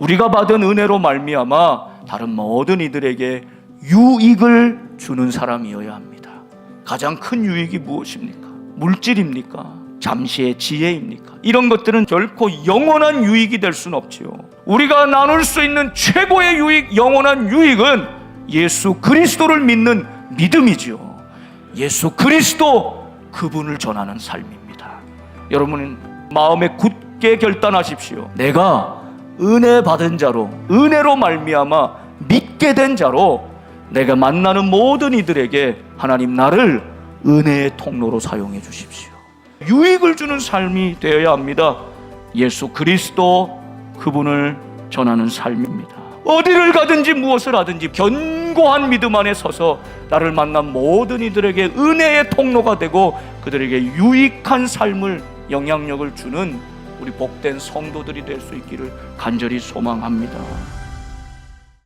우리가 받은 은혜로 말미암아 다른 모든 이들에게 유익을 주는 사람이어야 합니다. 가장 큰 유익이 무엇입니까? 물질입니까? 잠시의 지혜입니까? 이런 것들은 결코 영원한 유익이 될 수는 없지요. 우리가 나눌 수 있는 최고의 유익, 영원한 유익은 예수 그리스도를 믿는 믿음이지요. 예수 그리스도 그분을 전하는 삶입니다. 여러분 마음에 굳게 결단하십시오. 내가 은혜 받은 자로 은혜로 말미암아 믿게 된 자로 내가 만나는 모든 이들에게 하나님 나를 은혜의 통로로 사용해 주십시오. 유익을 주는 삶이 되어야 합니다. 예수 그리스도 그분을 전하는 삶입니다. 어디를 가든지 무엇을 하든지 견고한 믿음 안에 서서 나를 만난 모든 이들에게 은혜의 통로가 되고 그들에게 유익한 삶을 영향력을 주는 우리 복된 성도들이 될 수 있기를 간절히 소망합니다.